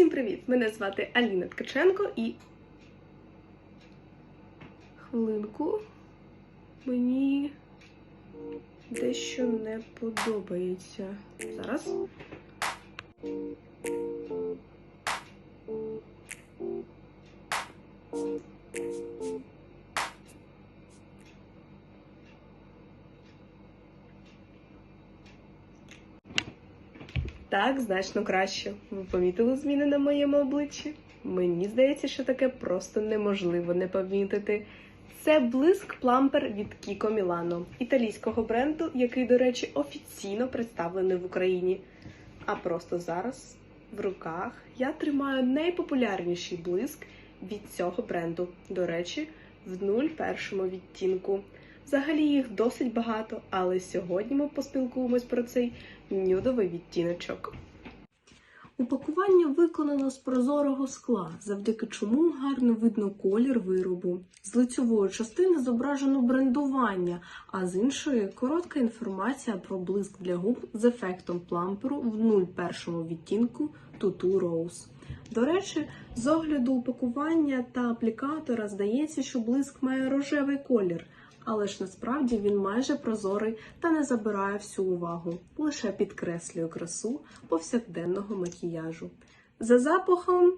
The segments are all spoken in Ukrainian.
Усім привіт! Мене звати Аліна Ткаченко і. Хвилинку. Мені дещо не подобається. Зараз. Так, значно краще. Ви помітили зміни на моєму обличчі? Мені здається, що таке просто неможливо не помітити. Це блиск плампер від Kiko Milano, італійського бренду, який, до речі, офіційно представлений в Україні. А просто зараз в руках я тримаю найпопулярніший блиск від цього бренду. До речі, в 01 відтінку. Взагалі їх досить багато, але сьогодні ми поспілкуємось про цей нюдовий відтіночок. Упакування виконано з прозорого скла, завдяки чому гарно видно колір виробу. З лицьової частини зображено брендування, а з іншої коротка інформація про блиск для губ з ефектом пламперу в 01 відтінку Tutu Rose. До речі, з огляду упакування та аплікатора здається, що блиск має рожевий колір, але ж насправді він майже прозорий та не забирає всю увагу, лише підкреслює красу повсякденного макіяжу. За запахом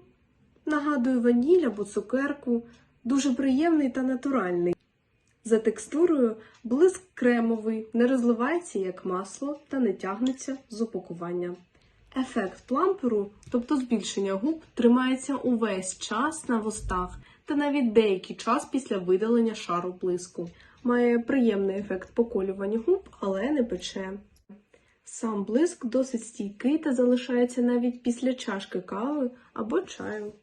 нагадую ваніль або цукерку, дуже приємний та натуральний. За текстурою блиск кремовий, не розливається як масло та не тягнеться з упакування. Ефект пламперу, тобто збільшення губ, тримається увесь час на вустах та навіть деякий час після видалення шару блиску. Має приємний ефект поколювання губ, але не пече. Сам блиск досить стійкий та залишається навіть після чашки кави або чаю.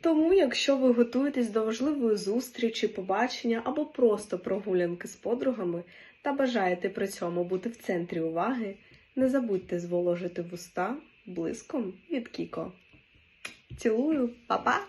Тому, якщо ви готуєтесь до важливої зустрічі, побачення або просто прогулянки з подругами та бажаєте при цьому бути в центрі уваги, не забудьте зволожити вуста блиском від Кіко. Цілую, па-па!